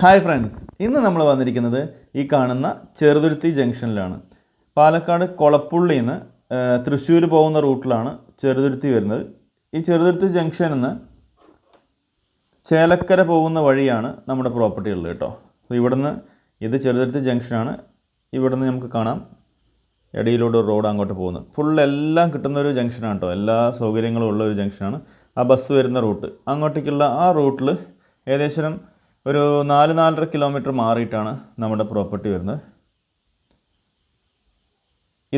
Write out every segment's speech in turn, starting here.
Hi friends ഇന്ന് നമ്മൾ വന്നിരിക്കുന്നത് ഈ കാണുന്ന ചെറുതുരുത്തി ജംഗ്ഷനിലാണ്. പാലക്കാട് കൊളപ്പുള്ളിയിൽ നിന്ന് തൃശ്ശൂർ പോകുന്ന റൂട്ടിലാണ് ചെറുതുരുത്തി വരുന്നത്. ഈ ചെറുതുരുത്തി ജംഗ്ഷനിൽ നിന്ന് ചേലക്കര പോകുന്ന വഴിയാണ് നമ്മുടെ പ്രോപ്പർട്ടി ഉള്ളത് കേട്ടോ. അപ്പോൾ ഇവിടുന്ന് ഇത് ചെറുതുരുത്തി ജംഗ്ഷനാണ്. ഇവിടുന്ന് നമുക്ക് കാണാം ഇടയിലൂടെ റോഡ് അങ്ങോട്ട് പോകുന്നത്. ഫുൾ എല്ലാം കിട്ടുന്ന ഒരു ജംഗ്ഷനാണ് കേട്ടോ. എല്ലാ സൗകര്യങ്ങളും ഉള്ള ഒരു ജംഗ്ഷനാണ്. ആ ബസ് വരുന്ന റൂട്ട്. അങ്ങോട്ടേക്കുള്ള ആ റൂട്ടിൽ ഏകദേശം ഒരു നാല് നാലര കിലോമീറ്റർ മാറിയിട്ടാണ് നമ്മുടെ പ്രോപ്പർട്ടി വരുന്നത്.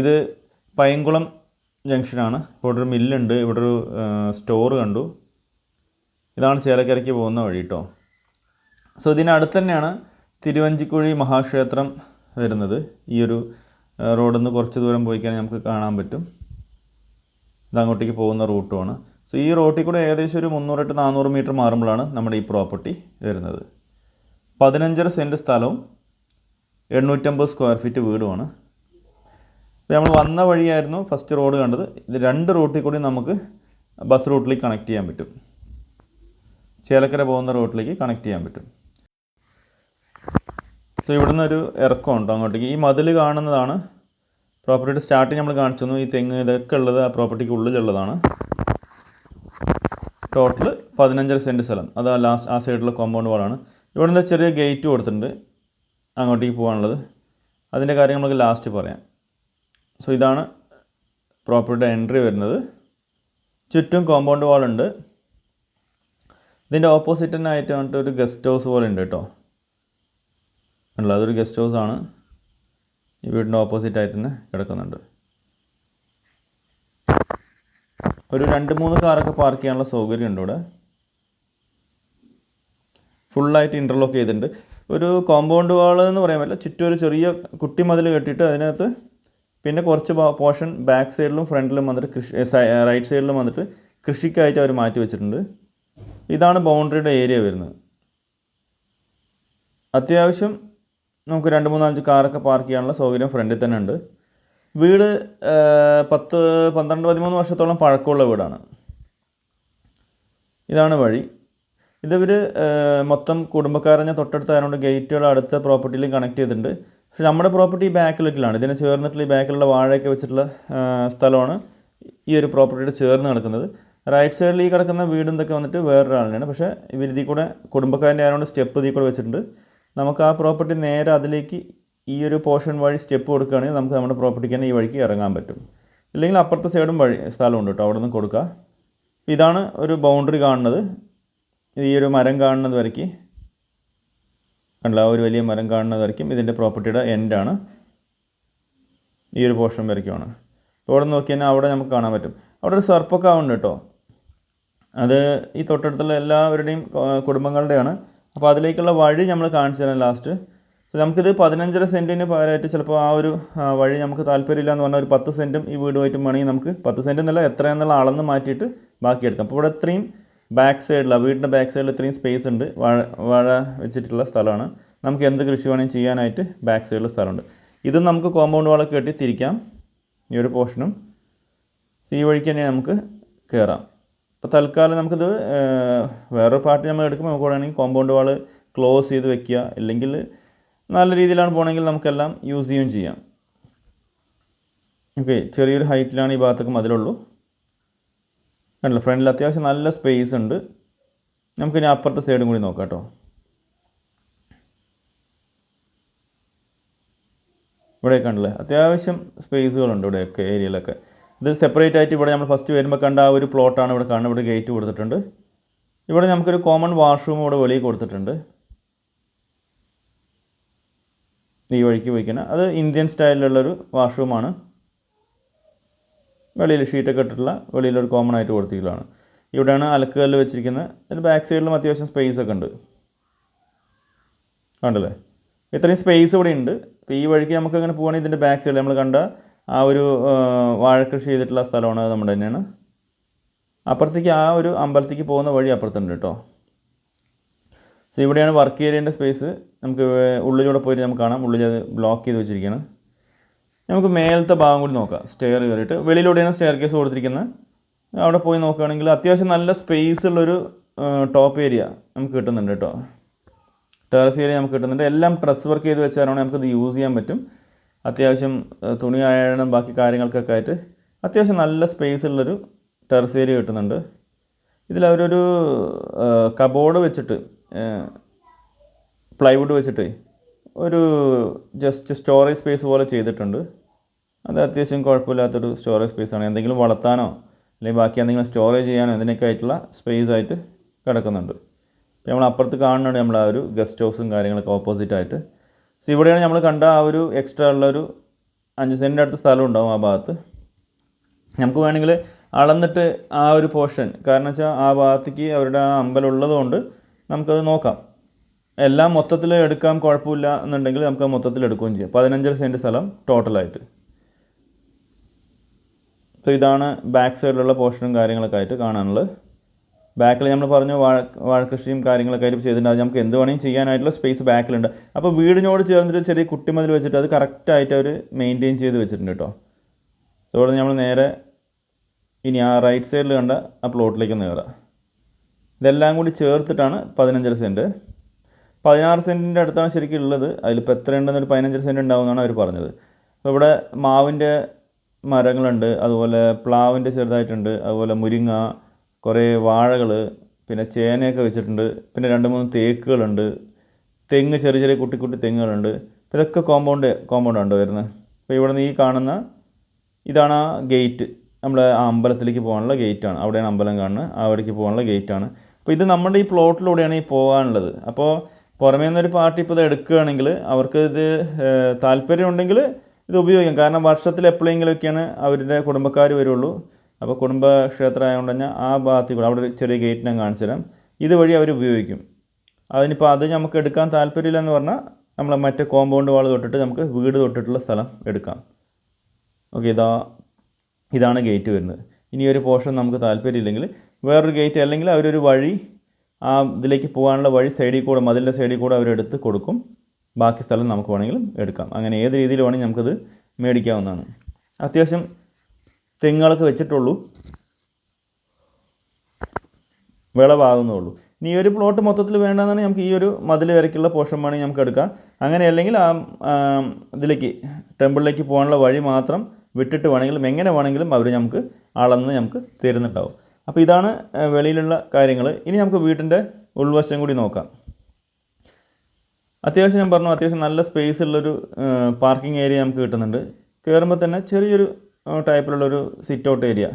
ഇത് പൈങ്കുളം ജംഗ്ഷനാണ് ഇവിടെ ഒരു മില്ലുണ്ട് ഇവിടെ ഒരു സ്റ്റോർ കണ്ടു. ഇതാണ് ചേലക്കരയ്ക്ക് പോകുന്ന വഴി കേട്ടോ സോ ഇതിനടുത്ത് തന്നെയാണ് തിരുവഞ്ചിക്കുഴി മഹാക്ഷേത്രം വരുന്നത്. ഈ ഒരു റോഡിൽ നിന്ന് കുറച്ച് ദൂരം പോയി കഴിഞ്ഞാൽ നമുക്ക് കാണാൻ പറ്റും. ഇത് അങ്ങോട്ടേക്ക് പോകുന്ന റൂട്ടുമാണ് സോ ഈ റോട്ടിൽ കൂടെ ഏകദേശം ഒരു മുന്നൂറ് ടു നാനൂറ് മീറ്റർ മാറുമ്പോഴാണ് നമ്മുടെ ഈ പ്രോപ്പർട്ടി വരുന്നത്. പതിനഞ്ചര സെന്റ് സ്ഥലവും എണ്ണൂറ്റമ്പത് സ്ക്വയർ ഫീറ്റ് വീടുമാണ്. ഇപ്പോൾ നമ്മൾ വന്ന വഴിയായിരുന്നു ഫസ്റ്റ് റോഡ് കണ്ടത്. ഇത് രണ്ട് റൂട്ടിൽ കൂടി നമുക്ക് ബസ് റൂട്ടിലേക്ക് കണക്ട് ചെയ്യാൻ പറ്റും. ചേലക്കര പോകുന്ന റൂട്ടിലേക്ക് കണക്ട് ചെയ്യാൻ പറ്റും. സോ ഇവിടുന്ന് ഒരു ഇറക്കം ഉണ്ടോ അങ്ങോട്ടേക്ക്. ഈ മതിൽ കാണുന്നതാണ് പ്രോപ്പർട്ടിയുടെ സ്റ്റാർട്ടിങ് നമ്മൾ കാണിച്ചു തന്നു ഈ തെങ്ങ് ഇതൊക്കെ ഉള്ളത് ആ പ്രോപ്പർട്ടിക്ക് ഉള്ളിലുള്ളതാണ് ടോട്ടൽ പതിനഞ്ചര സെന്റ് സ്ഥലം. അത് ആ ലാസ്റ്റ് ആ സൈഡിലുള്ള കോമ്പൗണ്ട് വാളാണ് ഇവിടുന്ന് ചെറിയ ഗേറ്റ് കൊടുത്തിട്ടുണ്ട് അങ്ങോട്ടേക്ക് പോകാനുള്ളത്. അതിന്റെ കാര്യം നമുക്ക് ലാസ്റ്റ് പറയാം. സോ ഇതാണ് പ്രോപ്പർട്ടിയുടെ എൻട്രി വരുന്നത്. ചുറ്റും കോമ്പൗണ്ട് വാളുണ്ട് ഇതിന്റെ ഓപ്പോസിറ്റ് തന്നെ ആയിട്ട് വന്നിട്ട് ഒരു ഗസ്റ്റ് ഹൗസ് പോലെ ഉണ്ട് കേട്ടോ. ഉള്ളത് അതൊരു ഗസ്റ്റ് ഹൗസ് ആണ്. ഈ വീടിന്റെ ഓപ്പോസിറ്റ് ആയിട്ട് തന്നെ കിടക്കുന്നുണ്ട്. ഒരു രണ്ട് മൂന്ന് കാറൊക്കെ പാർക്ക് ചെയ്യാനുള്ള സൗകര്യം ഉണ്ട് ഇവിടെ. ഫുള്ളായിട്ട് ഇന്റർലോക്ക് ചെയ്തിട്ടുണ്ട്. ഒരു കോമ്പൗണ്ട് വാൾ എന്ന് പറയാൻ പറ്റില്ല. ചുറ്റും ഒരു ചെറിയ കുട്ടി മതിൽ കെട്ടിയിട്ട് അതിനകത്ത് പിന്നെ കുറച്ച് പോർഷൻ ബാക്ക് സൈഡിലും ഫ്രണ്ടിലും വന്നിട്ട് കൃഷി റൈറ്റ് സൈഡിലും വന്നിട്ട് കൃഷിക്കായിട്ട് അവർ മാറ്റി വെച്ചിട്ടുണ്ട്. ഇതാണ് ബൗണ്ടറിയുടെ ഏരിയ വരുന്നത്. അത്യാവശ്യം നമുക്ക് രണ്ട് മൂന്നാലഞ്ച് കാറൊക്കെ പാർക്ക് ചെയ്യാനുള്ള സൗകര്യം ഫ്രണ്ടിൽ തന്നെ ഉണ്ട്. വീട് പത്ത് പന്ത്രണ്ട് പതിമൂന്ന് വർഷത്തോളം പഴക്കമുള്ള വീടാണ്. ഇതാണ് വഴി. ഇതിവർ മൊത്തം കുടുംബക്കാരനെ തൊട്ടടുത്തായതുകൊണ്ട് ഗേറ്റുകൾ അടുത്ത പ്രോപ്പർട്ടിയിലും കണക്ട് ചെയ്തിട്ടുണ്ട്. പക്ഷേ നമ്മുടെ പ്രോപ്പർട്ടി ബാക്കിലേക്കിലാണ് ഇതിന് ചേർന്നിട്ടുള്ള ഈ ബാക്കിലുള്ള വാഴയൊക്കെ വെച്ചിട്ടുള്ള സ്ഥലമാണ് ഈ ഒരു പ്രോപ്പർട്ടിയുടെ ചേർന്ന് കിടക്കുന്നത് റൈറ്റ് സൈഡിൽ ഈ കിടക്കുന്ന വീടും ഇതൊക്കെ വന്നിട്ട് വേറൊരാളിനാണ് പക്ഷേ ഇവർ ഇതിൽ കൂടെ കുടുംബക്കാരന്റെ ആയതുകൊണ്ട് സ്റ്റെപ്പ് ഇതിൽ കൂടെ വെച്ചിട്ടുണ്ട്. നമുക്ക് ആ പ്രോപ്പർട്ടി നേരെ അതിലേക്ക് ഈ ഒരു പോർഷൻ വഴി സ്റ്റെപ്പ് കൊടുക്കുകയാണെങ്കിൽ നമുക്ക് നമ്മുടെ പ്രോപ്പർട്ടിക്ക് തന്നെ ഈ വഴിക്ക് ഇറങ്ങാൻ പറ്റും. ഇല്ലെങ്കിൽ അപ്പുറത്തെ സൈഡും വഴി സ്ഥലമുണ്ട് കേട്ടോ. അവിടെ നിന്ന് കൊടുക്കുക ഇതാണ് ഒരു ബൗണ്ടറി കാണുന്നത്. ഈ ഒരു മരം കാണുന്നത് വരയ്ക്ക്. കണ്ടില്ല ഒരു വലിയ മരം കാണുന്നത് വരയ്ക്കും. ഇതിന്റെ പ്രോപ്പർട്ടിയുടെ എൻഡാണ്. ഈ ഒരു പോർഷൻ വരയ്ക്കുമാണ് അവിടെ നോക്കി കഴിഞ്ഞാൽ അവിടെ നമുക്ക് കാണാൻ പറ്റും. അവിടെ ഒരു സർപ്പക്കാവുണ്ട് കേട്ടോ. അത് ഈ തൊട്ടടുത്തുള്ള എല്ലാവരുടെയും കുടുംബങ്ങളുടെയാണ്. അപ്പോൾ അതിലേക്കുള്ള വഴി നമ്മൾ കാണിച്ചു തരാം ലാസ്റ്റ്. നമുക്കിത് പതിനഞ്ചര സെന്റിന് പകരമായിട്ട് ചിലപ്പോൾ ആ ഒരു വഴി നമുക്ക് താല്പര്യമില്ല എന്ന് പറഞ്ഞാൽ ഒരു പത്ത് സെന്റും ഈ വീടുമായിട്ടും വേണമെങ്കിൽ നമുക്ക് പത്ത് സെന്റ് എന്നല്ല എത്രയെന്നുള്ള അളന്ന് മാറ്റിയിട്ട് ബാക്കി എടുക്കാം അപ്പോൾ ഇവിടെ ഇത്രയും ബാക്ക് സൈഡിൽ വീടിന്റെ ബാക്ക് സൈഡിൽ ഇത്രയും സ്പേസ് ഉണ്ട്. വാഴ വാഴ വെച്ചിട്ടുള്ള സ്ഥലമാണ്. നമുക്ക് എന്ത് കൃഷി വേണമെങ്കിലും ചെയ്യാനായിട്ട് ബാക്ക് സൈഡിൽ സ്ഥലമുണ്ട്. ഇതും നമുക്ക് കോമ്പൗണ്ട് വാളൊക്കെ കെട്ടി തിരിക്കാം ഈ ഒരു പോർഷനും ഈ വഴിക്ക് തന്നെ നമുക്ക് കയറാം അപ്പോൾ തൽക്കാലം നമുക്കിത് വേറൊരു പാർട്ടി നമ്മൾ എടുക്കുമ്പോൾ നമുക്ക് വേണമെങ്കിൽ കോമ്പൗണ്ട് വാൾ ക്ലോസ് ചെയ്ത് വെക്കുക. ഇല്ലെങ്കിൽ നല്ല രീതിയിലാണ് പോകണമെങ്കിൽ നമുക്കെല്ലാം യൂസ് ചെയ്യുകയും ചെയ്യാം. ഓക്കെ ചെറിയൊരു ഹൈറ്റിലാണ് ഈ ഭാഗത്തൊക്കെ മതിലുള്ളൂ. കണ്ടില്ല ഫ്രണ്ടിൽ അത്യാവശ്യം നല്ല സ്പേസ് ഉണ്ട്. നമുക്കിനി അപ്പുറത്തെ സൈഡും കൂടി നോക്കാം കേട്ടോ ഇവിടെ കണ്ടില്ലേ അത്യാവശ്യം സ്പേസുകളുണ്ട് ഇവിടെയൊക്കെ ഏരിയയിലൊക്കെ ഇത് സെപ്പറേറ്റ് ആയിട്ട് ഇവിടെ നമ്മൾ ഫസ്റ്റ് വരുമ്പോൾ കണ്ട ആ ഒരു പ്ലോട്ടാണ് ഇവിടെ കാണുന്നത്. ഇവിടെ ഗേറ്റ് കൊടുത്തിട്ടുണ്ട്. ഇവിടെ നമുക്കൊരു കോമൺ വാഷ്റൂം ഇവിടെ വെളിയിൽ കൊടുത്തിട്ടുണ്ട്. ഈ വഴിക്ക് പോയിക്കണം അത് ഇന്ത്യൻ സ്റ്റൈലിലുള്ളൊരു വാഷ്റൂമാണ് വെളിയിൽ ഷീറ്റൊക്കെ ഇട്ടിട്ടുള്ള വെളിയിലൊരു കോമൺ ആയിട്ട് കൊടുത്തിട്ടുള്ളതാണ്. ഇവിടെയാണ് അലക്കുകല്ല് വെച്ചിരിക്കുന്നത് അതിന് ബാക്ക് സൈഡിലും അത്യാവശ്യം സ്പേസ് ഒക്കെ ഉണ്ട്. കണ്ടല്ലേ? ഇത്രയും സ്പേസ് ഇവിടെ ഉണ്ട്. അപ്പോൾ ഈ വഴിക്ക് നമുക്ക് അങ്ങനെ പോവുകയാണെങ്കിൽ ഇതിന്റെ ബാക്ക് സൈഡിൽ നമ്മൾ കണ്ട ആ ഒരു വാഴക്കൃഷി ചെയ്തിട്ടുള്ള സ്ഥലമാണ് അത് നമ്മുടെ തന്നെയാണ്. അപ്പുറത്തേക്ക് ആ ഒരു അമ്പലത്തേക്ക് പോകുന്ന വഴി അപ്പുറത്തുണ്ട് കേട്ടോ. സോ ഇവിടെയാണ് വർക്ക് ഏരിയേന്റെ സ്പേസ് നമുക്ക് ഉള്ളിലൂടെ പോയിട്ട് നമുക്ക് കാണാം. ഉള്ളിൽ അത് ബ്ലോക്ക് ചെയ്ത് വെച്ചിരിക്കുകയാണ്. നമുക്ക് മേലത്തെ ഭാഗം കൂടി നോക്കാം. സ്റ്റെയർ കയറിയിട്ട്. വെളിയിലൂടെയാണ് സ്റ്റെയർ കേസ് കൊടുത്തിരിക്കുന്നത് അവിടെ പോയി നോക്കുകയാണെങ്കിൽ അത്യാവശ്യം നല്ല സ്പേസ് ഉള്ളൊരു ടോപ്പ് ഏരിയ നമുക്ക് കിട്ടുന്നുണ്ട് കേട്ടോ. ടെറസ് ഏരിയ നമുക്ക് കിട്ടുന്നുണ്ട്. എല്ലാം ഡ്രസ് വർക്ക് ചെയ്ത് വെച്ചാലാണ് നമുക്കിത് യൂസ് ചെയ്യാൻ പറ്റും. അത്യാവശ്യം തുണി ആയാലും ബാക്കി കാര്യങ്ങൾക്കൊക്കെ ആയിട്ട് അത്യാവശ്യം നല്ല സ്പേസ് ഉള്ളൊരു ടെറസ് ഏരിയ കിട്ടുന്നുണ്ട്. ഇതിലവരൊരു കബോർഡ് വെച്ചിട്ട് പ്ലൈവുഡ് വെച്ചിട്ട് ഒരു ജസ്റ്റ് സ്റ്റോറേജ് സ്പേസ് പോലെ ചെയ്തിട്ടുണ്ട്. അത് അത്യാവശ്യം കുഴപ്പമില്ലാത്തൊരു സ്റ്റോറേജ് സ്പേസാണ് എന്തെങ്കിലും വളർത്താനോ അല്ലെങ്കിൽ ബാക്കി എന്തെങ്കിലും സ്റ്റോറേജ് ചെയ്യാനോ എന്തിനൊക്കെ ആയിട്ടുള്ള സ്പേസ് ആയിട്ട് കിടക്കുന്നുണ്ട്. ഇപ്പോൾ നമ്മൾ അപ്പുറത്ത് കാണുന്നുണ്ട് നമ്മൾ ആ ഒരു ഗസ്റ്റ് ഹൗസും കാര്യങ്ങളൊക്കെ ഓപ്പോസിറ്റ് ആയിട്ട്. സോ ഇവിടെയാണ് നമ്മൾ കണ്ട ആ ഒരു എക്സ്ട്രാ ഉള്ളൊരു അഞ്ച് സെന്റിന്റെ അടുത്ത് സ്ഥലം ഉണ്ടാവും ആ ഭാഗത്ത്. നമുക്ക് വേണമെങ്കിൽ അളന്നിട്ട് ആ ഒരു പോർഷൻ കാരണം വെച്ചാൽ ആ ഭാഗത്തേക്ക് അവരുടെ ആ അമ്പലം ഉള്ളതുകൊണ്ട് നമുക്കത് നോക്കാം. എല്ലാം മൊത്തത്തിൽ എടുക്കാം കുഴപ്പമില്ല എന്നുണ്ടെങ്കിൽ നമുക്ക് മൊത്തത്തിൽ എടുക്കുകയും ചെയ്യാം. പതിനഞ്ചര സെന്റ് സ്ഥലം ടോട്ടലായിട്ട് അപ്പോൾ ഇതാണ് ബാക്ക് സൈഡിലുള്ള പോർഷനും കാര്യങ്ങളൊക്കെ ആയിട്ട് കാണാനുള്ളത്. ബാക്കിൽ നമ്മൾ പറഞ്ഞു വാഴ വാഴക്കൃഷിയും കാര്യങ്ങളൊക്കെ ആയിട്ട് ചെയ്തിട്ടുണ്ട്. അത് നമുക്ക് എന്ത് വേണമെങ്കിലും ചെയ്യാനായിട്ടുള്ള സ്പേസ് ബാക്കിലുണ്ട് അപ്പോൾ വീടിനോട് ചേർന്നിട്ട് ചെറിയ കുട്ടിമതിൽ വെച്ചിട്ട് അത് കറക്റ്റായിട്ട് അവർ മെയിന്റെയിൻ ചെയ്ത് വെച്ചിട്ടുണ്ട് കേട്ടോ. സോ ഇവിടെ നമ്മൾ നേരെ ഇനി ആ റൈറ്റ് സൈഡിൽ കണ്ട ആ പ്ലോട്ടിലേക്ക് ഒന്ന് കയറാം ഇതെല്ലാം കൂടി ചേർത്തിട്ടാണ് പതിനഞ്ചര സെന്റ് പതിനാറ് സെന്റിന്റെ അടുത്താണ് ശരിക്കും ഉള്ളത്. അതിലിപ്പോൾ എത്ര ഉണ്ടെന്ന് ഒരു പതിനഞ്ചര സെന്റ് ഉണ്ടാവും എന്നാണ് അവർ പറഞ്ഞത്. അപ്പോൾ ഇവിടെ മാവിന്റെ മരങ്ങളുണ്ട് അതുപോലെ പ്ലാവിന്റെ ചെറുതായിട്ടുണ്ട് അതുപോലെ മുരിങ്ങ കുറേ വാഴകൾ പിന്നെ ചേനയൊക്കെ വെച്ചിട്ടുണ്ട് പിന്നെ രണ്ട് മൂന്ന് തേക്കുകളുണ്ട് തെങ്ങ് ചെറിയ ചെറിയ കുട്ടി കുട്ടി തെങ്ങുകളുണ്ട്. അപ്പോൾ ഇതൊക്കെ കോമ്പൗണ്ട് കോമ്പൗണ്ടാണ് വരുന്നത്? അപ്പോൾ ഇവിടെ നിന്ന് ഈ കാണുന്ന ഇതാണ് ആ ഗേറ്റ്. നമ്മുടെ ആ അമ്പലത്തിലേക്ക് പോകാനുള്ള ഗേറ്റാണ്. അവിടെയാണ് അമ്പലം കാണുന്നത്. അവിടേക്ക് പോകാനുള്ള ഗേറ്റാണ്. അപ്പോൾ ഇത് നമ്മുടെ ഈ പ്ലോട്ടിലൂടെയാണ് ഈ പോകാനുള്ളത്. അപ്പോൾ പുറമേ നിന്നൊരു പാർട്ടി ഇപ്പോൾ ഇത് എടുക്കുകയാണെങ്കിൽ അവർക്ക് ഇത് താല്പര്യമുണ്ടെങ്കിൽ ഇത് ഉപയോഗിക്കാം. കാരണം വർഷത്തിൽ എപ്പോഴെങ്കിലുമൊക്കെയാണ് അവരുടെ കുടുംബക്കാർ വരുള്ളൂ. അപ്പോൾ കുടുംബക്ഷേത്രം ആയതുകൊണ്ട് തന്നെ ആ ഭാഗത്തിൽ കൂടെ അവിടെ ഒരു ചെറിയ ഗേറ്റ് ഞാൻ കാണിച്ചു തരാം. ഇതുവഴി അവർ ഉപയോഗിക്കും. അതിനിപ്പോൾ അത് നമുക്ക് എടുക്കാൻ താല്പര്യമില്ല എന്ന് പറഞ്ഞാൽ നമ്മൾ മറ്റേ കോമ്പൗണ്ട് വാൾ തൊട്ടിട്ട് നമുക്ക് വീട് തൊട്ടിട്ടുള്ള സ്ഥലം എടുക്കാം. ഓക്കെ ഇതാ ഇതാണ് ഗേറ്റ് വരുന്നത്. ഇനി ഒരു പോർഷൻ നമുക്ക് താല്പര്യമില്ലെങ്കിൽ വേറൊരു ഗേറ്റ് അല്ലെങ്കിൽ അവരൊരു വഴി ആ ഇതിലേക്ക് പോകാനുള്ള വഴി സൈഡിൽ കൂടെ മതിലിന്റെ സൈഡിൽ കൂടെ അവരെടുത്ത് കൊടുക്കും. ബാക്കി സ്ഥലം നമുക്ക് വേണമെങ്കിലും എടുക്കാം. അങ്ങനെ ഏത് രീതിയിൽ വേണമെങ്കിൽ നമുക്കത് മേടിക്കാവുന്നതാണ്. അത്യാവശ്യം തെങ്ങുകളൊക്കെ വെച്ചിട്ടുള്ളൂ. വിളവാകുന്നുള്ളൂ. ഇനി ഈ ഒരു പ്ലോട്ട് മൊത്തത്തിൽ വേണ്ടതെന്നാണ് നമുക്ക് ഈ ഒരു മതിൽ വരയ്ക്കുള്ള പോർഷൻ വേണമെങ്കിൽ നമുക്ക് എടുക്കാം. അങ്ങനെ അല്ലെങ്കിൽ ആ, ഇതിലേക്ക് ടെമ്പിളിലേക്ക് പോകാനുള്ള വഴി മാത്രം വിട്ടിട്ട് വേണമെങ്കിലും എങ്ങനെ വേണമെങ്കിലും അവർ നമുക്ക് അളന്ന് നമുക്ക് തരുന്നുണ്ടാവും. അപ്പോൾ ഇതാണ് വെളിയിലുള്ള കാര്യങ്ങൾ ഇനി നമുക്ക് വീട്ടിന്റെ ഉൾവശം കൂടി നോക്കാം. അത്യാവശ്യം ഞാൻ പറഞ്ഞു അത്യാവശ്യം നല്ല സ്പേസ് ഉള്ളൊരു പാർക്കിംഗ് ഏരിയ നമുക്ക് കിട്ടുന്നുണ്ട്. കയറുമ്പോൾ തന്നെ ചെറിയൊരു ടൈപ്പിലുള്ളൊരു സിറ്റ് ഔട്ട് ഏരിയ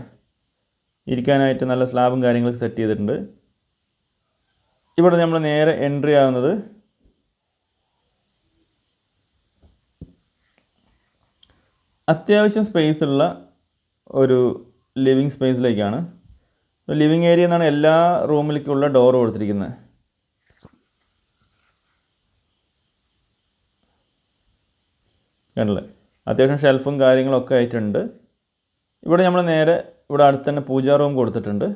ഇരിക്കാനായിട്ട് നല്ല സ്ലാബും കാര്യങ്ങളൊക്കെ സെറ്റ് ചെയ്തിട്ടുണ്ട്. ഇവിടെ നമ്മൾ നേരെ എൻട്രി ആവുന്നത് അത്യാവശ്യം സ്പേസ് ഉള്ള ഒരു ലിവിങ് സ്പേസിലേക്കാണ് ലിവിങ് ഏരിയ എന്നാണ് എല്ലാ റൂമിലേക്കുള്ള ഡോർ കൊടുത്തിരിക്കുന്നത്. കണ്ടില്ലേ? അത്യാവശ്യം ഷെൽഫും കാര്യങ്ങളൊക്കെ ആയിട്ടുണ്ട്. ഇവിടെ നമ്മൾ നേരെ ഇവിടെ അടുത്ത് തന്നെ പൂജാ റൂം കൊടുത്തിട്ടുണ്ട്.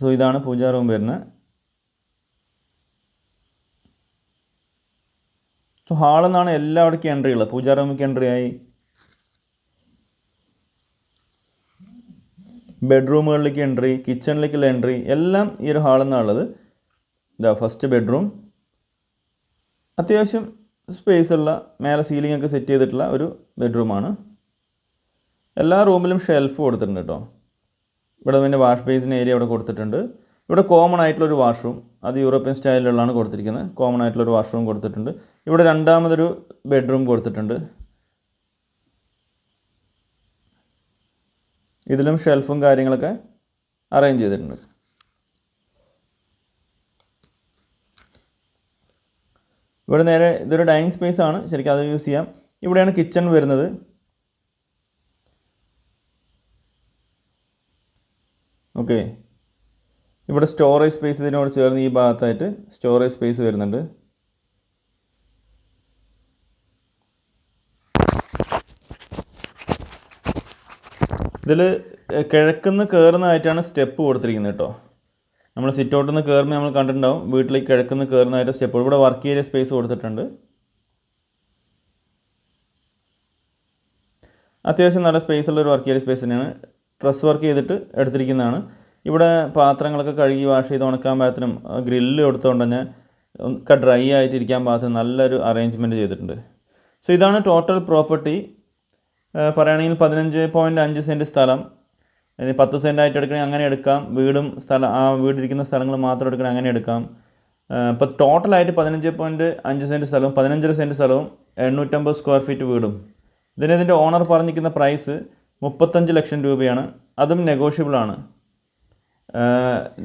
സോ ഇതാണ് പൂജാ റൂം വരുന്നത്. സോ ഹാളിൽ നിന്നാണ് എല്ലാവിടേക്കും എൻട്രി ഉള്ളത്. പൂജാ റൂമിലേക്ക് എൻട്രി ആയി. ബെഡ്റൂമുകളിലേക്ക് എൻട്രി കിച്ചണിലേക്കുള്ള എൻട്രി എല്ലാം ഈ ഒരു ഹാളിൽ നിന്നാണുള്ളത് ഇതാ ഫസ്റ്റ് ബെഡ്റൂം അത്യാവശ്യം സ്പേസ് ഉള്ള മേലെ സീലിംഗ് ഒക്കെ സെറ്റ് ചെയ്തിട്ടുള്ള ഒരു ബെഡ്റൂമാണ് എല്ലാ റൂമിലും ഷെൽഫ് കൊടുത്തിട്ടുണ്ട് കേട്ടോ ഇവിടെ പിന്നെ വാഷ് ബേസിന്റെ ഏരിയ ഇവിടെ കൊടുത്തിട്ടുണ്ട്. ഇവിടെ കോമൺ ആയിട്ടുള്ളൊരു വാഷ്റൂം അത് യൂറോപ്യൻ സ്റ്റൈലിലുള്ളതാണ് കൊടുത്തിരിക്കുന്നത്. കോമൺ ആയിട്ടുള്ളൊരു വാഷ്റൂം കൊടുത്തിട്ടുണ്ട്. ഇവിടെ രണ്ടാമതൊരു ബെഡ്റൂം കൊടുത്തിട്ടുണ്ട്. ഇതിലും ഷെൽഫും കാര്യങ്ങളൊക്കെ അറേഞ്ച് ചെയ്തിട്ടുണ്ട്. ഇവിടെ നേരെ ഇതൊരു ഡൈനിങ് സ്പേസ് ആണ്. ശരിക്കും അത് യൂസ് ചെയ്യാം. ഇവിടെയാണ് കിച്ചൺ വരുന്നത്. ഓക്കെ. ഇവിടെ സ്റ്റോറേജ് സ്പേസ് ഇതിനോട് ചേർന്ന് ഈ ഭാഗത്തായിട്ട് സ്റ്റോറേജ് സ്പേസ് വരുന്നുണ്ട്. ഇതിൽ കിഴക്കുന്ന് കയറുന്നതായിട്ടാണ് സ്റ്റെപ്പ് കൊടുത്തിരിക്കുന്നത് കേട്ടോ. നമ്മൾ സിറ്റ് ഔട്ടിൽ നിന്ന് കയറുമ്പോൾ നമ്മൾ കണ്ടിട്ടുണ്ടാവും വീട്ടിലേക്ക് കിഴക്കുന്ന് കയറുന്നതായിട്ട് സ്റ്റെപ്പ്. ഇവിടെ വർക്ക് ഏരിയ സ്പേസ് കൊടുത്തിട്ടുണ്ട്. അത്യാവശ്യം നല്ല സ്പേസ് ഉള്ള ഒരു വർക്ക് ഏരിയ സ്പേസ് തന്നെയാണ്. ഡ്രസ് വർക്ക് ചെയ്തിട്ട് എടുത്തിരിക്കുന്നതാണ്. ഇവിടെ പാത്രങ്ങളൊക്കെ കഴുകി വാഷ് ചെയ്ത് ഉണക്കാൻ പാകത്തിനും ഗ്രില്ല് കൊടുത്തുകൊണ്ട് തന്നെ ഒക്കെ ഡ്രൈ ആയിട്ടിരിക്കാൻ പാകത്തിന് നല്ലൊരു അറേഞ്ച്മെന്റ് ചെയ്തിട്ടുണ്ട്. സോ ഇതാണ് ടോട്ടൽ പ്രോപ്പർട്ടി പറയുകയാണെങ്കിൽ പതിനഞ്ച് പോയിന്റ് അഞ്ച് സെന്റ് സ്ഥലം. ഇനി പത്ത് സെന്റ് ആയിട്ട് എടുക്കണമെങ്കിൽ അങ്ങനെ എടുക്കാം. വീടും സ്ഥലം ആ വീടിരിക്കുന്ന സ്ഥലങ്ങൾ മാത്രം എടുക്കണമെങ്കിൽ അങ്ങനെ എടുക്കാം. ഇപ്പോൾ ടോട്ടലായിട്ട് പതിനഞ്ച് പോയിന്റ് അഞ്ച് സെന്റ് സ്ഥലവും പതിനഞ്ചര സെന്റ് സ്ഥലവും എണ്ണൂറ്റമ്പത് സ്ക്വയർ ഫീറ്റ് വീടും. ഇതിന് ഇതിന്റെ ഓണർ പറഞ്ഞിരിക്കുന്ന പ്രൈസ് മുപ്പത്തഞ്ച് ലക്ഷം രൂപയാണ്. അതും നെഗോഷ്യബിളാണ്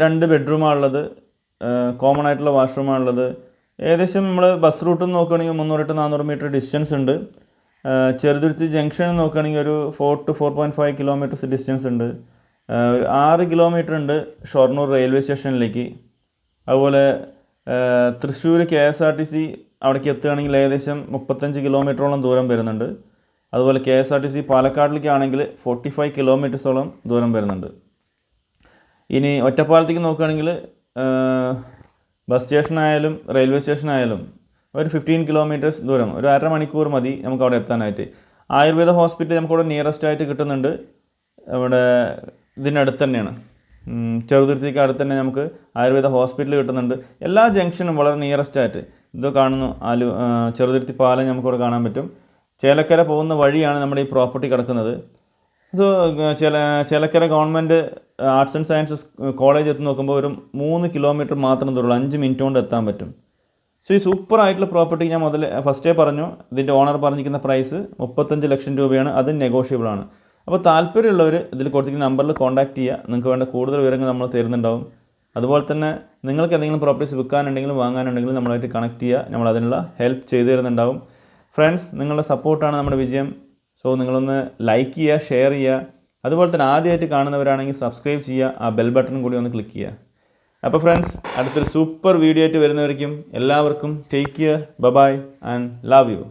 രണ്ട് ബെഡ്റൂമാണുള്ളത് കോമൺ ആയിട്ടുള്ള വാഷ്റൂമാണുള്ളത് ഏകദേശം നമ്മൾ ബസ് റൂട്ട് നോക്കുകയാണെങ്കിൽ മുന്നൂറ് ടു നാനൂറ് മീറ്റർ ഡിസ്റ്റൻസ് ഉണ്ട്. ചെറുതുരുത്തി ജംഗ്ഷൻ നോക്കുകയാണെങ്കിൽ ഒരു four to four point five kilometres distance ഉണ്ട്. ആറ് കിലോമീറ്റർ ഉണ്ട് ഷൊർണൂർ റെയിൽവേ സ്റ്റേഷനിലേക്ക് അതുപോലെ Thrissur K S R T C അവിടേക്ക് എത്തുകയാണെങ്കിൽ ഏകദേശം മുപ്പത്തഞ്ച് കിലോമീറ്ററോളം ദൂരം വരുന്നുണ്ട്. അതുപോലെ K S R T C പാലക്കാടിലേക്കാണെങ്കിൽ forty five കിലോമീറ്റേഴ്സോളം ദൂരം വരുന്നുണ്ട്. ഇനി ഒറ്റപ്പാലത്തേക്ക് നോക്കുകയാണെങ്കിൽ ബസ് സ്റ്റേഷനായാലും റെയിൽവേ സ്റ്റേഷനായാലും ഒരു ഫിഫ്റ്റീൻ കിലോമീറ്റേഴ്സ് ദൂരം ഒരു അര മണിക്കൂർ മതി നമുക്ക് അവിടെ എത്താനായിട്ട്. ആയുർവേദ ഹോസ്പിറ്റൽ നമുക്കവിടെ നിയറസ്റ്റ് ആയിട്ട് കിട്ടുന്നുണ്ട്. ഇവിടെ ഇതിനടുത്ത് തന്നെയാണ്. ചെറുതുരുത്തിക്ക് അടുത്ത് തന്നെ നമുക്ക് ആയുർവേദ ഹോസ്പിറ്റൽ കിട്ടുന്നുണ്ട്. എല്ലാ ജംഗ്ഷനും വളരെ നിയറസ്റ്റ് ആയിട്ട്. ഇത് കാണുന്നു ആലു ചെറുതുരുത്തി പാലം നമുക്കിവിടെ കാണാൻ പറ്റും. ചേലക്കര പോകുന്ന വഴിയാണ് നമ്മുടെ ഈ പ്രോപ്പർട്ടി കിടക്കുന്നത്. ഇത് ചില Chelakkara government arts and sciences college എത്തി നോക്കുമ്പോൾ ഒരു മൂന്ന് കിലോമീറ്റർ മാത്രം ദൂരമുള്ളൂ അഞ്ച് മിനിറ്റ് കൊണ്ട് എത്താൻ പറ്റും. സോ ഈ സൂപ്പർ ആയിട്ടുള്ള പ്രോപ്പർട്ടി ഞാൻ മുതൽ ഫസ്റ്റേ പറഞ്ഞു. ഇതിന്റെ ഓണർ പറഞ്ഞിരിക്കുന്ന പ്രൈസ് മുപ്പത്തഞ്ച് ലക്ഷം രൂപയാണ്. അത് നെഗോഷ്യബിൾ ആണ്. അപ്പോൾ താല്പര്യമുള്ളവർ ഇതിൽ കൊടുത്തിരിക്കുന്ന നമ്പറിൽ കോൺടാക്ട് ചെയ്യുക. നിങ്ങൾക്ക് വേണ്ട കൂടുതൽ വിവരങ്ങൾ നമ്മൾ തരുന്നുണ്ടാവും. അതുപോലെ തന്നെ നിങ്ങൾക്ക് എന്തെങ്കിലും പ്രോപ്പർട്ടീസ് വിൽക്കാനുണ്ടെങ്കിലും വാങ്ങാനുണ്ടെങ്കിലും നമ്മളായിട്ട് കണക്ട് ചെയ്യുക. നമ്മൾ അതിനുള്ള ഹെൽപ്പ് ചെയ്തു തരുന്നുണ്ടാവും. ഫ്രണ്ട്സ് നിങ്ങളുടെ സപ്പോർട്ടാണ് നമ്മുടെ വിജയം. സോ നിങ്ങളൊന്ന് ലൈക്ക് ചെയ്യുക ഷെയർ ചെയ്യുക. അതുപോലെ തന്നെ ആദ്യമായിട്ട് കാണുന്നവരാണെങ്കിൽ സബ്സ്ക്രൈബ് ചെയ്യുക. ആ ബെൽ ബട്ടൺ കൂടി ഒന്ന് ക്ലിക്ക് ചെയ്യുക. അപ്പോൾ ഫ്രണ്ട്സ് അടുത്തൊരു സൂപ്പർ വീഡിയോ ആയിട്ട് വരുന്നവർക്കും എല്ലാവർക്കും take care bye bye and love you